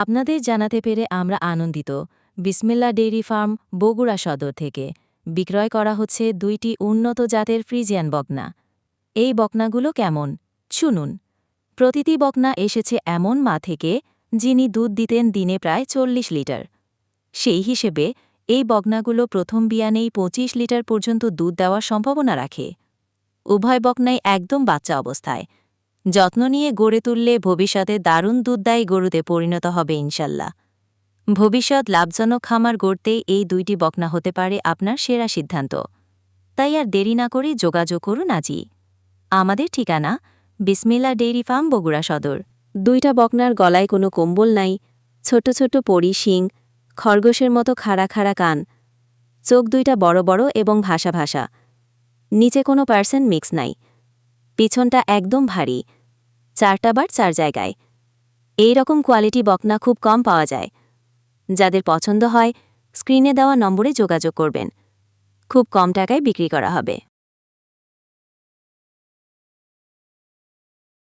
আপনাদের জানাতে পেরে আমরা আনন্দিত। বিসমিল্লা ডেইরি ফার্ম, বগুড়া সদর থেকে। বিক্রয় করা হচ্ছে দুইটি উন্নত জাতের ফ্রিজিয়ান বকনা। এই বকনাগুলো কেমন? শুনুন। প্রতিটি বকনা এসেছে এমন মা থেকে, যিনি দুধ দিতেন দিনে প্রায় চল্লিশ লিটার। সেই হিসেবে এই বকনাগুলো প্রথম বিয়ানেই পঁচিশ লিটার পর্যন্ত দুধ দেওয়ার সম্ভাবনা রাখে। উভয় বকনাই একদম বাচ্চা অবস্থায়। যত্ন নিয়ে গড়ে তুললে ভবিষ্যতে দারুণ দুধদায়ী গরুতে পরিণত হবে ইনশাল্লাহ। ভবিষ্যৎ লাভজনক খামার গড়তে এই দুইটি বকনা হতে পারে আপনার সেরা সিদ্ধান্ত। তাই আর দেরি না করে যোগাযোগ করুন আজই। আমাদের ঠিকানা বিসমিল্লা ডেইরি ফার্ম, বগুড়া সদর। দুইটা বকনার গলায় কোনো কম্বল নাই, ছোট ছোট পরি শিং, খরগোশের মতো খাড়া খাড়া কান, চোখ দুইটা বড় বড় এবং ভাষা ভাষা নিচে কোনো পার্সেন্ট মিক্স নাই। পিছনটা একদম ভারী। চারটা বার চার জায়গায়। এই রকম কোয়ালিটি বকনা খুব কম পাওয়া যায়। যাদের পছন্দ হয় স্ক্রিনে দেওয়া নম্বরে যোগাযোগ করবেন। খুব কম টাকায় বিক্রি করা হবে।